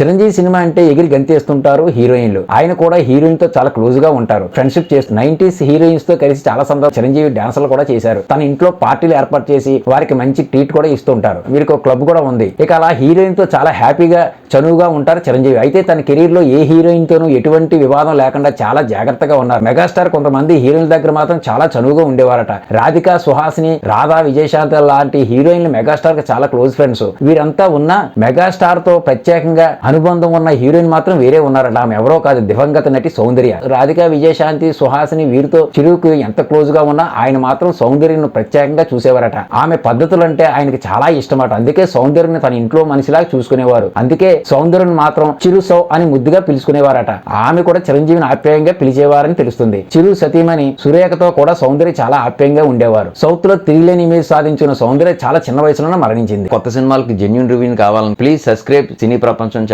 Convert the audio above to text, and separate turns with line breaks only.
Chiranjeevi cinema అంటే ఎగిరి గంతేస్తుంటారు హీరోయిన్లు. ఆయన కూడా హీరోయిన్తో చాలా క్లోజ్గా ఉంటారు. ఫ్రెండ్షిప్ చేస్తూ నైన్టీస్ హీరోయిన్స్తో కలిసి చాలా సందర్భం చిరంజీవి డాన్సులు కూడా చేశారు. తన ఇంట్లో పార్టీలు ఏర్పాటు చేసి వారికి మంచి ట్రీట్ కూడా ఇస్తుంటారు వీరికి ఒక క్లబ్ కూడా ఉంది. ఇక అలా హీరోయిన్తో చాలా హ్యాపీగా చనువుగా ఉంటారు చిరంజీవి. అయితే తన కెరీర్లో ఏ హీరోయిన్ తోనూ ఎటువంటి వివాదం లేకుండా చాలా జాగ్రత్తగా ఉన్నారు. మెగాస్టార్ కొంతమంది హీరోయిన్ల దగ్గర మాత్రం చాలా చనువుగా ఉండేవారట. రాధిక సుహాసిని రాధా విజయశాంత లాంటి హీరోయిన్లు మెగాస్టార్కి చాలా క్లోజ్ ఫ్రెండ్స్. వీరంతా ఉన్న మెగాస్టార్తో ప్రత్యేకంగా అనుబంధం ఉన్న హీరోయిన్ మాత్రం వేరే ఉన్నారట. ఆమె ఎవరో కాదు దివంగత నటి సౌందర్య. రాధిక విజయశాంతి సుహాసిని వీరితో చిరుకు ఎంత క్లోజ్గా ఉన్నా ఆయన మాత్రం సౌందర్యను ప్రత్యేకంగా చూసేవారట. ఆమె పద్ధతులు అంటే ఆయనకి చాలా ఇష్టమట. అందుకే సౌందర్యని తన ఇంట్లో మనిషిలాగా చూసుకునేవారు. అందుకే సౌందర్యను మాత్రం చిరు సౌ అని ముద్దుగా పిలుచుకునేవారట. ఆమె కూడా చిరంజీవిని ఆప్యాయంగా పిలిచేవారని తెలుస్తుంది. చిరు సతీమణి సురేఖతో కూడా సౌందర్య చాలా ఆప్యాయంగా ఉండేవారు. సౌత్లో తిరిగిలేని ఇమేజ్ సాధించిన సౌందర్య చాలా చిన్న వయసులోనే మరణించింది.
కొత్త సినిమాలకు జెన్యున్ రివ్యూ కావాలని ప్లీజ్ సబ్స్క్రైబ్ సినీ ప్రపంచం